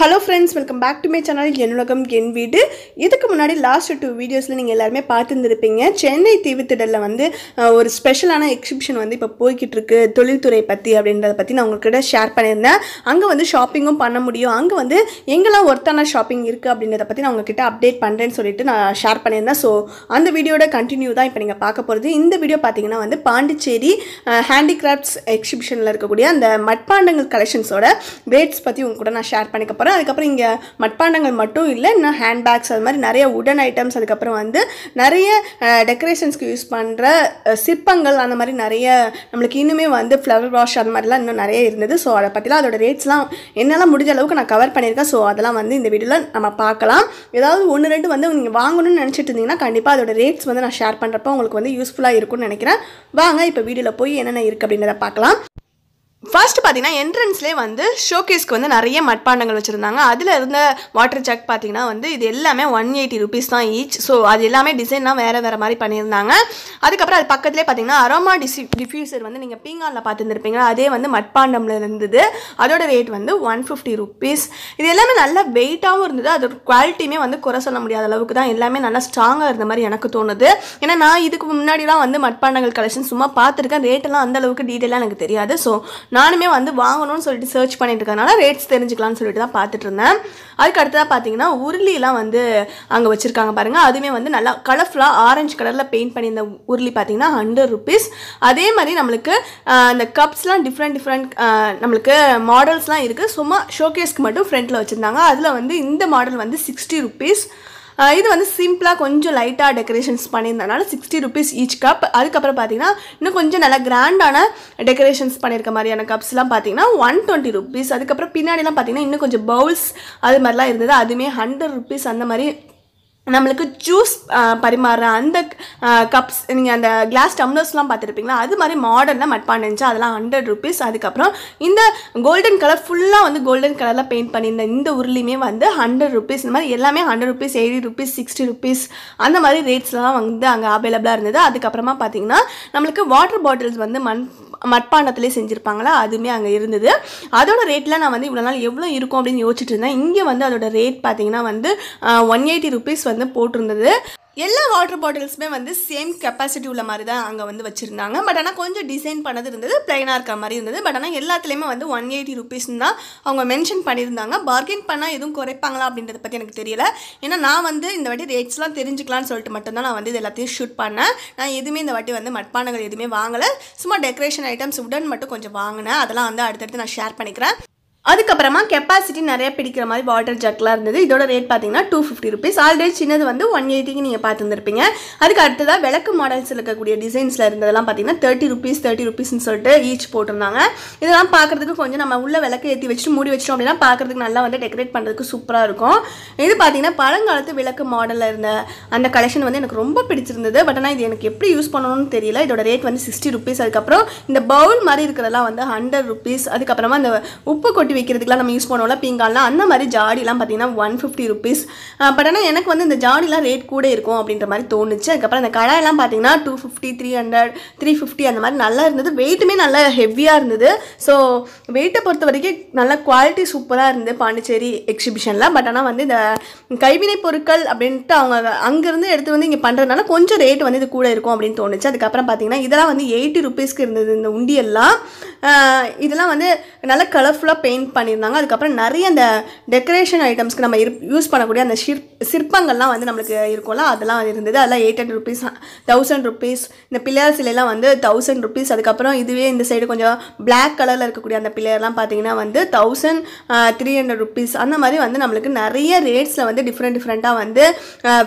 Hello friends welcome back to my channel என்னுலகம் என் வீடு இதுக்கு முன்னாடி லாஸ்ட் டூ வீடியோஸில் நீங்கள் எல்லாருமே பார்த்துருந்துருப்பீங்க. சென்னை தீவுத்திடலில் வந்து ஒரு ஸ்பெஷலான எக்ஸிபிஷன் வந்து இப்போ போய்கிட்டு இருக்கு தொழில்துறை பற்றி அப்படின்றத பற்றி நான் உங்கள்கிட்ட ஷேர் பண்ணியிருந்தேன். அங்கே வந்து ஷாப்பிங்கும் பண்ண முடியும். அங்கே வந்து எங்கெல்லாம் ஒர்த்தான ஷாப்பிங் இருக்குது அப்படின்றத பற்றி நான் உங்ககிட்ட அப்டேட் பண்ணுறேன்னு சொல்லிட்டு நான் ஷேர் பண்ணியிருந்தேன். ஸோ அந்த வீடியோட கண்டினியூ தான் இப்போ நீங்கள் பார்க்க போகிறது இந்த வீடியோ பார்த்தீங்கன்னா வந்து பாண்டிச்சேரி ஹேண்டிகிராஃப்ட்ஸ் எக்ஸிபிஷனில் இருக்கக்கூடிய அந்த மட்பாண்டங்கள் கலெக்ஷன்ஸோட ரேட்ஸ் பற்றி உங்க கூட நான் ஷேர் பண்ணிக்க போகிறேன் அதுக்கப்புறம் இங்கே மட்பாண்டங்கள் மட்டும் இல்லை இன்னும் ஹேண்ட்பேக்ஸ் அது மாதிரி நிறைய உடன் ஐட்டம்ஸ் அதுக்கப்புறம் வந்து நிறைய டெக்கரேஷன்ஸ்க்கு யூஸ் பண்ணுற சிற்பங்கள் அந்த மாதிரி நிறைய நம்மளுக்கு இன்னுமே வந்து ஃப்ளவர் வாஷ் அந்த மாதிரிலாம் இன்னும் நிறைய இருந்தது. ஸோ அதை பற்றிலாம் அதோட ரேட்ஸ்லாம் என்னால் முடிஞ்ச அளவுக்கு நான் கவர் பண்ணியிருக்கேன். ஸோ அதெல்லாம் வந்து இந்த வீடியோவில் நம்ம பார்க்கலாம். ஏதாவது ஒன்று ரெண்டு வந்து நீங்கள் வாங்கணும்னு நினச்சிட்டு இருந்தீங்கன்னா கண்டிப்பாக அதோட ரேட்ஸ் வந்து நான் ஷேர் பண்ணுறப்ப உங்களுக்கு வந்து யூஸ்ஃபுல்லாக இருக்கும்னு நினைக்கிறேன். வாங்க இப்போ வீடியோவில் போய் என்னென்ன இருக்குது அப்படின்றத பார்க்கலாம். ஃபர்ஸ்ட் பார்த்தீங்கன்னா என்ட்ரன்ஸ்லேயே வந்து ஷோகேஸ்க்கு வந்து நிறைய மட்பாண்டங்கள் வச்சுருந்தாங்க. அதில் இருந்த வாட்டர் ஜக் பார்த்தீங்கன்னா வந்து இது எல்லாமே ஒன் எயிட்டி ருபீஸ் தான் ஈச் ஸோ அது எல்லாமே டிசைன்லாம் வேறு வேறு மாதிரி பண்ணியிருந்தாங்க. அதுக்கப்புறம் அது பக்கத்துலேயே பார்த்தீங்கன்னா அரோமா டிசி டிஃப்யூசர் வந்து நீங்கள் பீங்கானில் பார்த்துருந்துருப்பீங்க அதே வந்து மட்பாண்டமில் இருந்தது. அதோட ரேட் வந்து ஒன் ஃபிஃப்டி ருபீஸ் இது எல்லாமே நல்ல வெயிட்டாகவும் இருந்தது. அதோட குவாலிட்டியுமே வந்து குறை சொல்ல முடியாத அளவுக்கு தான் எல்லாமே நல்லா ஸ்ட்ராங்காக இருந்த மாதிரி எனக்கு தோணுது. ஏன்னா நான் இதுக்கு முன்னாடிலாம் வந்து மட்பாண்டங்கள் கலெக்ஷன் சும்மா பார்த்துருக்கேன் ரேட்டெல்லாம் அந்த அளவுக்கு டீட்டெயிலாக எனக்கு தெரியாது. ஸோ நானுமே வந்து வாங்கணும்னு சொல்லிட்டு சர்ச் பண்ணிட்டு இருக்கனால ரேட்ஸ் தெரிஞ்சுக்கலாம்னு சொல்லிட்டு தான் பார்த்துட்டு இருந்தேன் அதுக்கு அடுத்ததாக பார்த்தீங்கன்னா உருளிலாம் வந்து அங்கே வச்சுருக்காங்க பாருங்கள் அதுவுமே வந்து நல்லா கலர்ஃபுல்லாக ஆரஞ்சு கலரில் பெயிண்ட் பண்ணியிருந்த உருளி பார்த்தீங்கன்னா ஹண்ட்ரட் ருபீஸ் அதே மாதிரி நம்மளுக்கு அந்த கப்ஸ்லாம் டிஃப்ரெண்ட் டிஃப்ரெண்ட் நம்மளுக்கு மாடல்ஸ்லாம் இருக்குது சும்மா ஷோகேஸ்க்கு மட்டும் ஃப்ரண்ட்டில் வச்சுருந்தாங்க. அதில் வந்து இந்த மாடல் வந்து சிக்ஸ்டி ருபீஸ் இது வந்து சிம்பிளாக கொஞ்சம் லைட்டாக டெக்கரேஷன்ஸ் பண்ணியிருந்தனால சிக்ஸ்டி ருபீஸ் ஈச் கப் அதுக்கப்புறம் பார்த்தீங்கன்னா இன்னும் கொஞ்சம் நல்லா கிராண்டான டெக்கரேஷன்ஸ் பண்ணியிருக்க மாதிரியான கப்ஸ்லாம் பார்த்தீங்கன்னா ஒன் டுவெண்ட்டி ருபீஸ் அதுக்கப்புறம் பின்னாடிலாம் பார்த்தீங்கன்னா இன்னும் கொஞ்சம் பவுல்ஸ் அது மாதிரிலாம் இருந்தது. அதுவுமே ஹண்ட்ரட் ருபீஸ் அந்த மாதிரி நம்மளுக்கு ஜூஸ் பரிமாறுற அந்த கப்ஸ் நீங்கள் அந்த கிளாஸ் டம்ளர்ஸ்லாம் பார்த்துருப்பீங்களா? அது மாதிரி மாடர்னில் மட்பான் இருந்துச்சு. அதெல்லாம் ஹண்ட்ரட் ருபீஸ் அதுக்கப்புறம் இந்த கோல்டன் கலர் ஃபுல்லாக வந்து கோல்டன் கலரில் பெயிண்ட் பண்ணியிருந்த இந்த உருளியுமே வந்து ஹண்ட்ரட் ருபீஸ் இந்த மாதிரி எல்லாமே hundred rupees eighty rupees sixty rupees அந்த மாதிரி ரேட்ஸ்லாம் வந்து அங்கே அவைலபிளாக இருந்தது. அதுக்கப்புறமா பார்த்தீங்கன்னா நம்மளுக்கு வாட்டர் பாட்டில்ஸ் வந்து மண் மட்பாண்டத்துலேயே செஞ்சுருப்பாங்களா? அதுவுமே அங்கே இருந்தது. அதோட ரேட்லாம் நான் வந்து இவ்வளோ நாள் எவ்வளோ இருக்கும் அப்படின்னு யோசிச்சுட்டு இருந்தேன். இங்கே வந்து அதோட ரேட் பார்த்தீங்கன்னா வந்து ஒன் எயிட்டி ருபீஸ் வந்து போட்டிருந்தது. எல்லா வாட்டர் பாட்டில்ஸுமே வந்து சேம் கெப்பாசிட்டி உள்ள மாதிரி தான் அங்கே வந்து வச்சுருந்தாங்க. பட் ஆனால் கொஞ்சம் டிசைன் பண்ணது இருந்தது பிளைனாக இருக்க மாதிரி இருந்தது. பட் ஆனால் எல்லாத்துலேயுமே வந்து ஒன் எயிட்டி ருபீஸ்னு தான் அவங்க மென்ஷன் பண்ணியிருந்தாங்க. பார்கெயின் பண்ணால் எதுவும் குறைப்பாங்களா அப்படின்றத பற்றி எனக்கு தெரியல. ஏன்னா நான் வந்து இந்த வாட்டி ரேட்ஸ்லாம் தெரிஞ்சுக்கலாம்னு சொல்லிட்டு மட்டும்தான் நான் வந்து இது எல்லாத்தையும் ஷூட் பண்ணேன். நான் எதுவுமே இந்த வாட்டி வந்து மட்பானங்கள் எதுவுமே வாங்கலை. சும்மா டெக்கரேஷன் ஐட்டம்ஸ் உடன் மட்டும் கொஞ்சம் வாங்கினேன். அதெல்லாம் வந்து அடுத்தடுத்து நான் ஷேர் பண்ணிக்கிறேன். அதுக்கப்புறமா கெப்பாசிட்டி நிறைய பிடிக்கிற மாதிரி வாட்டர் ஜக்லாம் இருந்தது. இதோட ரேட் பார்த்தீங்கன்னா டூ ஃபிஃப்டி ருபீஸ் ஆல்ரெடி சின்னது வந்து ஒன் எயிட்டிக்கு நீங்கள் பார்த்துருந்துருப்பீங்க. அதுக்கு அடுத்ததாக விளக்கு மாடல்ஸ் இருக்கக்கூடிய டிசைன்ஸில் இருந்ததெல்லாம் பார்த்தீங்கன்னா தேர்ட்டி ருபீஸ் தேர்ட்டி ருபீஸ்னு சொல்லிட்டு ஈச் போட்டிருந்தாங்க. இதெல்லாம் பார்க்குறதுக்கு கொஞ்சம் நம்ம உள்ள விளக்கு ஏற்றி வச்சுட்டு மூடி வச்சிட்டோம் அப்படின்னா பார்க்குறதுக்கு நல்லா வந்து டெக்கரேட் பண்ணுறதுக்கு சூப்பராக இருக்கும். இது பார்த்தீங்கன்னா பழங்காலத்து விளக்கு மாடலில் இருந்த அந்த கலெக்ஷன் வந்து எனக்கு ரொம்ப பிடிச்சிருந்தது. பட் ஆனால் இது எனக்கு எப்படி யூஸ் பண்ணணும்னு தெரியல. இதோட ரேட் வந்து சிக்ஸ்டி ருபீஸ் அதுக்கப்புறம் இந்த பவுல் மாதிரி இருக்கிறதெல்லாம் வந்து ஹண்ட்ரட் ருபீஸ் அதுக்கப்புறமா இந்த உப்பு கொட்டி வைக்கிறதுக்குலாம் நம்ம யூஸ் பண்ணுவோம்ல பீங்கான்லாம் அந்த மாதிரி ஜாடிலாம் பார்த்தீங்கன்னா ஒன் ஃபிஃப்டி ருபீஸ் பட் ஆனால் எனக்கு வந்து இந்த ஜாடிலாம் ரேட் கூட இருக்கும் அப்படின்ற மாதிரி தோணுச்சு. அதுக்கப்புறம் அந்த கடாயெல்லாம் பார்த்தீங்கன்னா two fifty three hundred three fifty அந்த மாதிரி நல்லா இருந்தது. வெயிட்டுமே நல்லா ஹெவியாக இருந்தது. ஸோ வெயிட்டை பொறுத்த வரைக்கும் நல்ல குவாலிட்டி சூப்பராக இருந்தது பாண்டிச்சேரி எக்ஸிபிஷனில் பட் ஆனால் வந்து இந்த கைவினை பொருட்கள் அப்படின்ட்டு அவங்க அங்கேருந்து எடுத்து வந்து இங்கே பண்ணுறதுனால கொஞ்சம் ரேட் வந்து இது கூட இருக்கும் அப்படின்னு தோணுச்சு. அதுக்கப்புறம் பார்த்தீங்கன்னா இதெல்லாம் வந்து எயிட்டி ருபீஸ்க்கு இருந்தது இந்த உண்டியெல்லாம். இதெல்லாம் வந்து நல்ல கலர்ஃபுல்லாக பெயிண்ட் பண்ணியிருந்தாங்க. அதுக்கப்புறம் நிறைய அந்த டெக்கரேஷன் ஐட்டம்ஸ்க்கு நம்ம யூஸ் பண்ணக்கூடிய அந்த சிற் சிற்பங்கள்லாம் வந்து நம்மளுக்கு இருக்கும்ல அதெல்லாம் இருந்தது. அதெல்லாம் eight hundred rupees thousand rupees இந்த பிள்ளையார் சிலையெல்லாம் வந்து தௌசண்ட் ருபீஸ் அதுக்கப்புறம் இதுவே இந்த சைடு கொஞ்சம் பிளாக் கலரில் இருக்கக்கூடிய அந்த பிள்ளையர்லாம் பார்த்தீங்கன்னா வந்து தௌசண்ட் த்ரீ ஹண்ட்ரட் ருபீஸ் அந்த மாதிரி வந்து நம்மளுக்கு நிறைய ரேட்ஸில் வந்து டிஃப்ரெண்ட் டிஃப்ரெண்ட்டாக வந்து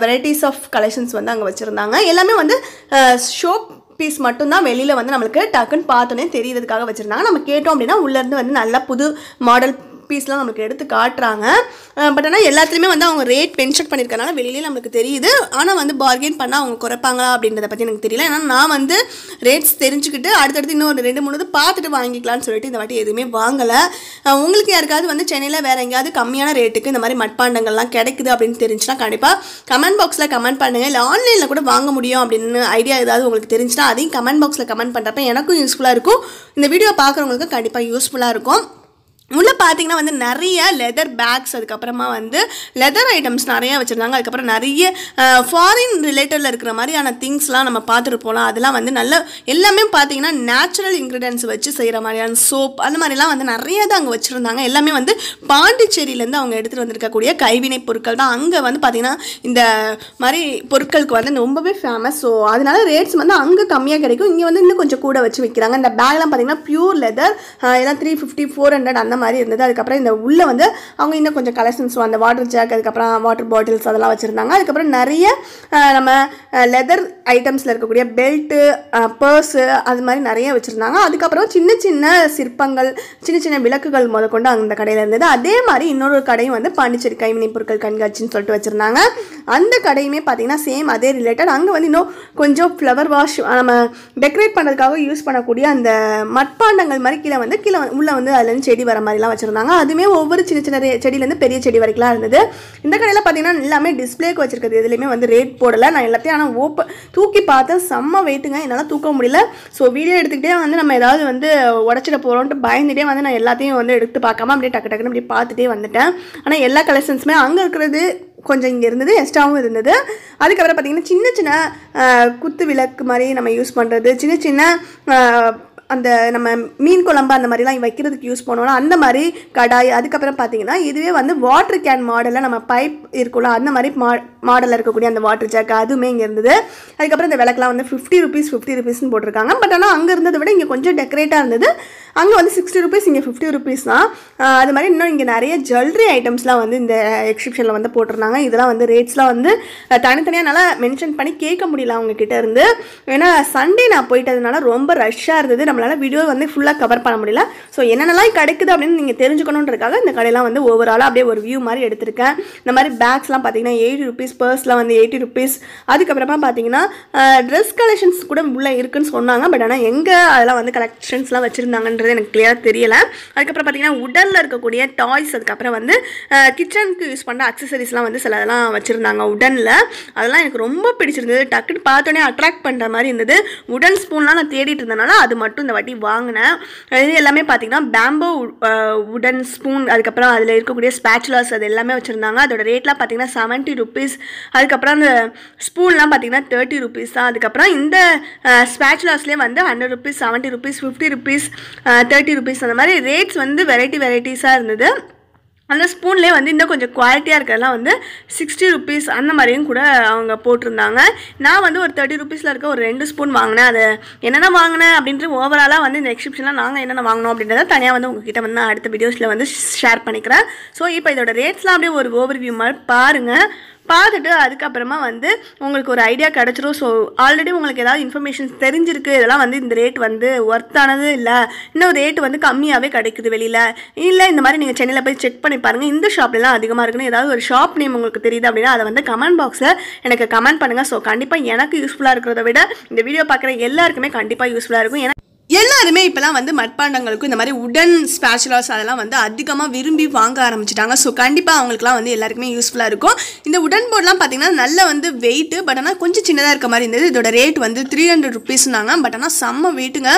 வெரைட்டிஸ் ஆஃப் கலெக்ஷன்ஸ் வந்து அங்கே வச்சுருந்தாங்க. எல்லாமே வந்து ஷோ பீஸ் மட்டும்தான் வெளியில் வந்து நம்மளுக்கு டக்குன்னு பார்த்தோன்னே தெரியறதுக்காக வச்சுருந்தாங்க. நம்ம கேட்டோம் அப்படின்னா உள்ளேருந்து வந்து நல்ல புது மாடல் பீஸ்லாம் நம்மளுக்கு எடுத்து காட்டுறாங்க. பட் ஆனால் எல்லாத்துலேயுமே வந்து அவங்க ரேட் மென்ஷன் பண்ணியிருக்கனால வெளியிலே நம்மளுக்கு தெரியுது. ஆனால் வந்து பார்கெயின் பண்ணால் அவங்க குறைப்பாங்களா அப்படின்றத பற்றி எனக்கு தெரியல. ஏன்னா நான் வந்து ரேட்ஸ் தெரிஞ்சுக்கிட்டு அடுத்தடுத்து இன்னும் ஒரு ரெண்டு மூணு பார்த்துட்டு வாங்கிக்கலாம்னு சொல்லிட்டு இந்த வாட்டி எதுவுமே வாங்கலை. உங்களுக்கு யாருக்காவது வந்து சென்னையில் வேறு எங்கேயாவது கம்மியான ரேட்டுக்கு இந்த மாதிரி மட்பாண்டங்கள்லாம் கிடைக்குது அப்படின்னு தெரிஞ்சுன்னா கண்டிப்பாக கமெண்ட் பாக்ஸில் கமெண்ட் பண்ணுங்கள் இல்லை ஆன்லைனில் கூட வாங்க முடியும் அப்படின்னு ஐடியா ஏதாவது உங்களுக்கு தெரிஞ்சுன்னா அதையும் கமெண்ட் பாக்ஸில் கமெண்ட் பண்ணுறப்ப எனக்கும் யூஸ்ஃபுல்லாக இருக்கும். இந்த வீடியோ பார்க்குறவங்களுக்கு கண்டிப்பாக யூஸ்ஃபுல்லாக இருக்கும். உள்ளே பார்த்தீங்கன்னா வந்து நிறைய லெதர் பேக்ஸ் அதுக்கப்புறமா வந்து லெதர் ஐட்டம்ஸ் நிறையா வச்சுருந்தாங்க. அதுக்கப்புறம் நிறைய ஃபாரின் ரிலேட்டடில் இருக்கிற மாதிரியான திங்ஸ்லாம் நம்ம பார்த்துட்டு போகலாம் அதெல்லாம் வந்து நல்ல எல்லாமே பார்த்தீங்கன்னா நேச்சுரல் இன்க்ரீடியன்ஸ் வச்சு செய்கிற மாதிரியான சோப் அந்த மாதிரிலாம் வந்து நிறைய தான் அங்கே வச்சுருந்தாங்க. எல்லாமே வந்து பாண்டிச்சேரியிலேருந்து அவங்க எடுத்துகிட்டு வந்திருக்கக்கூடிய கைவினை பொருட்கள் தான். அங்கே வந்து பார்த்தீங்கன்னா இந்த மாதிரி பொருட்களுக்கு வந்து ரொம்பவே ஃபேமஸ் ஸோ அதனால ரேட்ஸ் வந்து அங்கே கம்மியாக கிடைக்கும். இங்கே வந்து இன்னும் கொஞ்சம் கூட வச்சு விற்கிறாங்க இந்த பேக்லாம் பார்த்தீங்கன்னா ப்யூர் லெதர் எல்லாம் த்ரீ ஃபிஃப்டி ஃபோர் ஹண்ட்ரட் அந்த மாதிரி இருந்தது. அதுக்கப்புறம் இந்த உள்ளே வந்து அவங்க இன்னும் கொஞ்சம் கலெக்ஷன்ஸ் அந்த வாட்டர் ஜாக் அதுக்கப்புறம் வாட்டர் பாட்டில்ஸ் அதெல்லாம் வச்சுருந்தாங்க. அதுக்கப்புறம் நிறைய நம்ம லெதர் ஐட்டம்ஸில் இருக்கக்கூடிய பெல்ட்டு பர்ஸு அது மாதிரி நிறைய வச்சுருந்தாங்க. அதுக்கப்புறம் சின்ன சின்ன சிற்பங்கள் சின்ன சின்ன விளக்குகள் முதற்கொண்டு அந்த கடையில் இருந்தது. அதே மாதிரி இன்னொரு கடையும் வந்து பாண்டிச்சேரி கைவினை பொருட்கள் கண்காட்சின்னு சொல்லிட்டு வச்சுருந்தாங்க. அந்த கடையுமே பார்த்திங்கன்னா சேம் அதே ரிலேட்டட் அங்கே வந்து இன்னும் கொஞ்சம் ஃப்ளவர் வாஷ் நம்ம டெக்கரேட் பண்ணுறதுக்காக யூஸ் பண்ணக்கூடிய அந்த மட்பாண்டங்கள் மாதிரி கீழே வந்து கீழே உள்ளே வந்து அதுலேருந்து செடி வர மாதிரிலாம் வச்சுருந்தாங்க. அதுவுமே ஒவ்வொரு சின்ன சின்ன செடியிலேருந்து பெரிய செடி வரைக்கும்லாம் இருந்தது. இந்த கடையில் பார்த்தீங்கன்னா எல்லாமே டிஸ்பிளேக்கு வச்சிருக்கிறது. எதுலேயுமே வந்து ரேட் போடலை. நான் எல்லாத்தையும் ஆனால் ஓப்ப தூக்கி பார்த்தேன். செம்ம வெயிட்டுங்க என்னால் தூக்க முடியல. ஸோ வீடியோ எடுத்துக்கிட்டே வந்து நம்ம ஏதாவது வந்து உடச்சிட போகிறோன்ட்டு பயந்துகிட்டே வந்து நான் எல்லாத்தையும் வந்து எடுத்து பார்க்காம அப்படியே டக்கு டக்குன்னு அப்படியே பார்த்துட்டே வந்துட்டேன். ஆனால் எல்லா கலெக்ஷன்ஸுமே அங்கே இருக்கிறது கொஞ்சம் இங்கே இருந்தது எக்ஸ்ட்ராவும் இருந்தது. அதுக்கப்புறம் பார்த்திங்கன்னா சின்ன சின்ன குத்து விளக்கு மாதிரி நம்ம யூஸ் பண்ணுறது சின்ன சின்ன அந்த நம்ம மீன் குழம்பு அந்த மாதிரிலாம் வைக்கிறதுக்கு யூஸ் பண்ணுவோம்ல அந்த மாதிரி கடாய் அதுக்கப்புறம் பார்த்தீங்கன்னா இதுவே வந்து வாட்டர் கேன் மாடலில் நம்ம பைப் இருக்கும்ல அந்த மாதிரி மா மாடலில் இருக்கக்கூடிய அந்த வாட்டர் ஜாக் அதுவுமே இங்கே இருந்தது. அதுக்கப்புறம் இந்த விளக்குலாம் வந்து ஃபிஃப்டி ருபீஸ் ஃபிஃப்டி ருபீஸ்னு போட்டிருக்காங்க. பட் ஆனால் அங்கே இருந்ததை விட இங்கே கொஞ்சம் டெக்கரேட்டாக இருந்தது. அங்கே வந்து சிக்ஸ்டி ருபீஸ் இங்கே ஃபிஃப்டி ருபீஸ் தான். அது மாதிரி இன்னும் இங்கே நிறைய ஜுவல்லரி ஐட்டம்ஸ்லாம் வந்து இந்த எக்ஸிபிஷனில் வந்து போட்டிருந்தாங்க. இதெல்லாம் வந்து ரேட்ஸ்லாம் வந்து தனித்தனியாக நல்லா மென்ஷன் பண்ணி கேட்க முடியல அவங்க இருந்து. ஏன்னா சண்டே நான் போயிட்டதுனால ரொம்ப ரஷ்ஷாக இருந்தது. நம்மளால் வீடியோ வந்து ஃபுல்லாக கவர் பண்ண முடியல. ஸோ என்னென்னலாம் கிடைக்குது அப்படின்னு நீங்கள் தெரிஞ்சுக்கணுன்றதுக்காக இந்த கடையெல்லாம் வந்து ஓவராலாக அப்படியே ஒரு வியூ மாதிரி எடுத்திருக்கேன். இந்த மாதிரி பேக்ஸ்லாம் பார்த்தீங்கன்னா எயிட்டி ருபீஸ் பர்ஸ்லாம் வந்து எயிட்டி ருபீஸ் அதுக்கப்புறமா பார்த்தீங்கன்னா ட்ரெஸ் கலெக்ஷன்ஸ் கூட உள்ளே இருக்குன்னு சொன்னாங்க. பட் ஆனால் எங்கே அதெல்லாம் வந்து கலெக்ஷன்ஸ்லாம் வச்சுருந்தாங்கன்றது எனக்கு கிளியராக தெரியல. அதுக்கப்புறம் பார்த்தீங்கன்னா உடனில் இருக்கக்கூடிய டாய்ஸ் அதுக்கப்புறம் வந்து கிச்சனுக்கு யூஸ் பண்ணுற அக்சசரிஸ்லாம் வந்து சில இதெல்லாம் வச்சுருந்தாங்க உடனில் அதெல்லாம் எனக்கு ரொம்ப பிடிச்சிருந்தது. டக்குன்னு பார்த்தோன்னே அட்ராக்ட் பண்ணுற மாதிரி இருந்தது. உடன் ஸ்பூன்லாம் நான் தேடிட்டு இருந்தனால அது மட்டும் இந்த வாட்டி வாங்கினேன். இது எல்லாமே பார்த்தீங்கன்னா பேம்போ உடன் ஸ்பூன் அதுக்கப்புறம் அதில் இருக்கக்கூடிய ஸ்பேச்சுலாஸ் அது எல்லாமே வச்சுருந்தாங்க. அதோட ரேட்லாம் பார்த்தீங்கன்னா செவன்ட்டி ருபீஸ் அதுக்கப்புறம் அந்த ஸ்பூன்லாம் பார்த்தீங்கன்னா தேர்ட்டி ருபீஸ் தான். அதுக்கப்புறம் இந்த ஸ்பேச்சுலாஸ்லேயே வந்து hundred rupees seventy rupees fifty rupees thirty rupees அந்த மாதிரி ரேட்ஸ் வந்து வெரைட்டி வெரைட்டிஸாக இருந்தது. அந்த ஸ்பூன்லேயே வந்து இன்னும் கொஞ்சம் குவாலிட்டியாக இருக்கிறதெல்லாம் வந்து சிக்ஸ்டி ருபீஸ் அந்த மாதிரியும் கூட அவங்க போட்டிருந்தாங்க. நான் வந்து ஒரு தேர்ட்டி ருபீஸில் இருக்க ஒரு ரெண்டு ஸ்பூன் வாங்கினேன். அது என்னென்ன வாங்கினேன் அப்படின்ட்டு ஓவராலாக வந்து இந்த எக்ஸிபிஷனில் நாங்கள் என்னென்ன வாங்கினோம் அப்படின்றத தனியாக வந்து உங்ககிட்ட வந்து நான் அடுத்த வீடியோஸில் வந்து ஷேர் பண்ணிக்கிறேன். ஸோ இப்போ இதோட ரேட்ஸ்லாம் அப்படியே ஒரு ஓவர்வியூ மாதிரி பாருங்கள் பார்த்துட்டு அதுக்கப்புறமா வந்து உங்களுக்கு ஒரு ஐடியா கிடச்சிரும். ஸோ ஆல்ரெடி உங்களுக்கு ஏதாவது இன்ஃபர்மேஷன் தெரிஞ்சிருக்கு. இதெல்லாம் வந்து இந்த ரேட் வந்து ஒர்த்தானது இல்லை. இன்னும் ரேட் வந்து கம்மியாகவே கிடைக்குது வெளியில். இல்லை இந்த மாதிரி நீங்கள் சென்னையில் போய் செக் பண்ணி பாருங்கள் இந்த ஷாப்லலாம் அதிகமாக இருக்குன்னு ஏதாவது ஒரு ஷாப் நேம் உங்களுக்கு தெரியுது அப்படின்னா அதை வந்து கமெண்ட் பாக்ஸில் எனக்கு கமெண்ட் பண்ணுங்கள் ஸோ கண்டிப்பாக எனக்கு யூஸ்ஃபுல்லாக இருக்கிறத விட இந்த வீடியோ பார்க்குற எல்லாருக்குமே கண்டிப்பாக யூஸ்ஃபுல்லாக இருக்கும். ஏன்னா எல்லாருமே இப்போலாம் வந்து மட்பாண்டங்களுக்கும் இந்த மாதிரி உடன் ஸ்பேச்சுலாஸ் அதெல்லாம் வந்து அதிகமாக விரும்பி வாங்க ஆரம்பிச்சிட்டாங்க. ஸோ கண்டிப்பாக அவங்களுக்குலாம் வந்து எல்லாருக்குமே யூஸ்ஃபுல்லாக இருக்கும். இந்த உடன் போர்டெலாம் பார்த்தீங்கன்னா நல்ல வந்து வெயிட்டு பட் ஆனால் கொஞ்சம் சின்னதாக இருக்க மாதிரி இருந்தது. இதோட ரேட் வந்து த்ரீ ஹண்ட்ரட் ருபீஸ்னாங்க பட் ஆனால் செம்ம வெயிட்டுங்க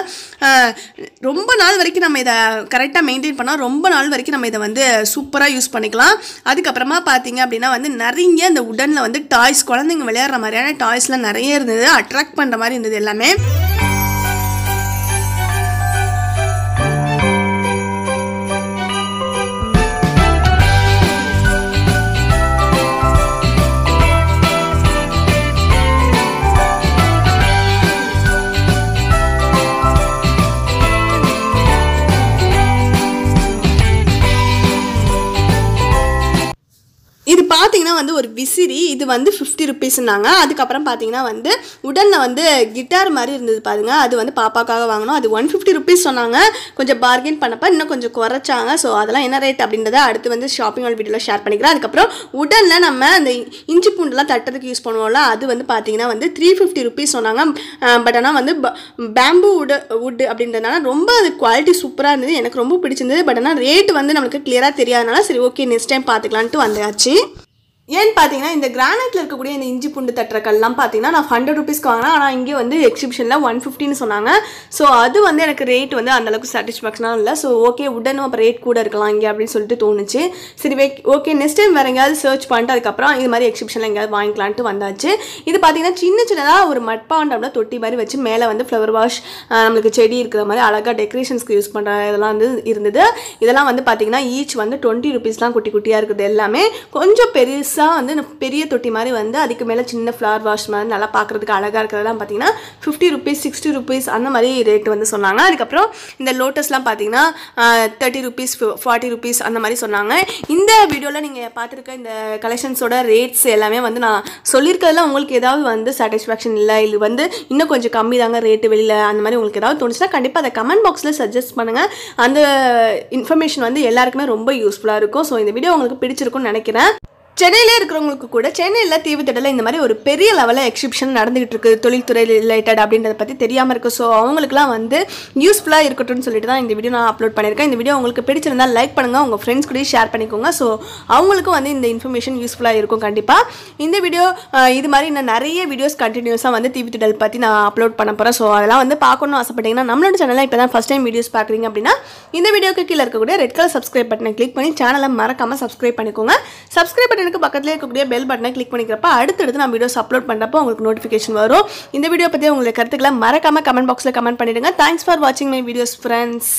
ரொம்ப நாள் வரைக்கும் நம்ம இதை கரெக்டாக மெயின்டைன் பண்ணால் ரொம்ப நாள் வரைக்கும் நம்ம இதை வந்து சூப்பராக யூஸ் பண்ணிக்கலாம். அதுக்கப்புறமா பார்த்தீங்க அப்படின்னா வந்து நிறைய இந்த உடனில் வந்து டாய்ஸ் குழந்தைங்க விளையாடுற மாதிரியான டாய்ஸ்லாம் நிறைய இருந்தது. அட்ராக்ட் பண்ணுற மாதிரி இருந்தது எல்லாமே. பார்த்தீங்கன்னா வந்து ஒரு விசிறி இது வந்து ஃபிஃப்டி ருபீஸ்னாங்க அதுக்கப்புறம் பார்த்தீங்கன்னா வந்து உடனில் வந்து கிட்டார் மாதிரி இருந்தது பாருங்க. அது வந்து பாப்பாக்காக வாங்கினோம். அது ஒன் ஃபிஃப்டி ருபீஸ் சொன்னாங்க. கொஞ்சம் பார்கெயின் பண்ணப்போ இன்னும் கொஞ்சம் குறைச்சாங்க. ஸோ அதெல்லாம் என்ன ரேட் அப்படின்றத அடுத்து வந்து ஷாப்பிங் ஆல் வீடியோவில் ஷேர் பண்ணிக்கிறேன். அதுக்கப்புறம் உடனில் நம்ம அந்த இஞ்சி பூண்டுலாம் தட்டுறதுக்கு யூஸ் பண்ணுவோம்ல அது வந்து பார்த்தீங்கன்னா வந்து த்ரீ ஃபிஃப்டி ருபீஸ் சொன்னாங்க. பட் ஆனால் வந்து பேம்பு உட் உட் அப்படின்றதுனால ரொம்ப அது குவாலிட்டி சூப்பராக இருந்தது. எனக்கு ரொம்ப பிடிச்சிருந்தது. பட் ஆனால் ரேட் வந்து நம்மளுக்கு கிளியராக தெரியாதனால சரி ஓகே நெக்ஸ்ட் டைம் பார்த்துக்கலான்ட்டு வந்தாச்சு. ஏன்னு பார்த்தீங்கன்னா இந்த கிரானைட்டில் இருக்கக்கூடிய இந்த இஞ்சி பூண்டு தட்டுற பார்த்தீங்கன்னா நான் ஹண்ட்ரட் ருபீஸ்க்கு வாங்கினேன். ஆனால் இங்கே வந்து எக்ஸிபிஷனில் ஒன் ஃபிஃப்டின்னு சொன்னாங்க. ஸோ அது வந்து எனக்கு ரேட் வந்து அந்தளவுக்கு சாட்டிஸ்ஃபேக்ஷனாக இல்லை. ஸோ ஓகே உடனும் அப்போ ரேட் கூட இருக்கலாம் இங்கே அப்படின்னு சொல்லிட்டு தோணுச்சு. சரி ஓகே நெக்ஸ்ட் டைம் வேறு எங்கேயாவது சர்ச் பண்ணிட்டு அதுக்கப்புறம் இது மாதிரி எக்ஸிபிஷனில் எங்கேயாவது வாங்கிக்கலான்ட்டு வந்தாச்சு. இது பார்த்தீங்கன்னா சின்ன சின்னதாக ஒரு மட்பாண்டம்ல தொட்டி மாதிரி வச்சு மேலே வந்து ஃப்ளவர் வாஷ் நம்மளுக்கு செடி இருக்கிற மாதிரி அழகாக டெக்கரேஷன்ஸ்க்கு யூஸ் பண்ணுற இதெல்லாம் வந்து இருந்தது. இதெல்லாம் வந்து பார்த்தீங்கன்னா ஈச் வந்து டுவெண்ட்டி ருபீஸ் தான் குட்டி குட்டியாக இருக்குது எல்லாமே. கொஞ்சம் பெருசு பெருசாக வந்து பெரிய தொட்டி மாதிரி வந்து அதுக்கு மேலே சின்ன ஃப்ளவர் வாஷ் மாதிரி நல்லா பார்க்குறதுக்கு அழகாக இருக்கிறதெல்லாம் பார்த்தீங்கன்னா ஃபிஃப்டி ருபீஸ் சிக்ஸ்டி ருபீஸ் அந்த மாதிரி ரேட் வந்து சொன்னாங்க. அதுக்கப்புறம் இந்த லோட்டஸ்லாம் பார்த்தீங்கன்னா தேர்ட்டி ருபீஸ் ஃபார்ட்டி ருபீஸ் அந்த மாதிரி சொன்னாங்க. இந்த வீடியோவில் நீங்கள் பார்த்துருக்க இந்த கலெக்ஷன்ஸோட ரேட்ஸ் எல்லாமே வந்து நான் சொல்லியிருக்கிறதுல உங்களுக்கு ஏதாவது வந்து சாட்டிஸ்ஃபேக்ஷன் இல்லை இது வந்து இன்னும் கொஞ்சம் கம்மி தாங்க ரேட்டு வெளியில் அந்த மாதிரி உங்களுக்கு ஏதாவது தோணுச்சுன்னா கண்டிப்பாக அதை கமெண்ட் பாக்ஸில் சஜஸ்ட் பண்ணுங்கள் அந்த இன்ஃபர்மேஷன் வந்து எல்லாருக்குமே ரொம்ப யூஸ்ஃபுல்லாக இருக்கும். ஸோ இந்த வீடியோ உங்களுக்கு பிடிச்சிருக்கும்னு நினைக்கிறேன். சென்னையிலே இருக்கிறவங்களுக்கு கூட சென்னையில் தீவுத்திடல இந்த மாதிரி ஒரு பெரிய லெவலில் எக்ஸிபிஷன் நடந்துகிட்டு இருக்குது தொழில்துறை ரிலேட்டட் அப்படின்றத பற்றி தெரியாமல் இருக்கு. ஸோ அவங்களுக்குலாம் வந்து யூஸ்ஃபுல்லாக இருக்கட்டும்னு சொல்லிட்டு தான் இந்த வீடியோ நான் அப்லோட் பண்ணியிருக்கேன். இந்த வீடியோ உங்களுக்கு பிடிச்சிருந்தா லைக் பண்ணுங்கள் உங்கள் ஃப்ரெண்ட்ஸ் கூட ஷேர் பண்ணிக்கோங்க. ஸோ அவங்களுக்கும் வந்து இந்த இன்ஃபர்மேஷன் யூஸ்ஃபுல்லாக இருக்கும் கண்டிப்பாக இந்த வீடியோ இது மாதிரி இன்னும் நிறைய வீடியோஸ் கண்டினியூஸாக வந்து தீவுத்திடல் பற்றி நான் அப்லோட் பண்ண போகிறேன் ஸோ அதெல்லாம் வந்து பார்க்கணும்னு ஆசைப்பட்டீங்கன்னா நம்மளோட சேனலில் இப்போ தான் ஃபஸ்ட் டைம் வீடியோஸ் பார்க்குறீங்க அப்படின்னா இந்த வீடியோக்கு கீழே இருக்கக்கூடிய ரெட் கலர் சப்ஸ்கிரைப் பட்டனை கிளிக் பண்ணி சேனலை மறக்காமல் சப்ஸ்கிரைப் பண்ணிக்கோங்க. சப்ஸ்கிரைப் பட்டனுக்கு பக்கத்தில் இருக்கக்கூடிய பெல் பட்டனை கிளிக் பண்ணிக்கிறப்ப அடுத்தடுத்து நான் வீடியோஸ் அப்லோட் பண்ணுறப்போ உங்களுக்கு நோட்டிஃபிகேஷன் வரும். இந்த வீடியோ பற்றி உங்களுக்கு கருத்துக்களை மறக்காமல் கமெண்ட் பாக்ஸில் கமெண்ட் பண்ணிடுங்க. தேங்க்ஸ் ஃபார் வாட்சிங் மை வீடியோஸ் ஃப்ரெண்ட்ஸ்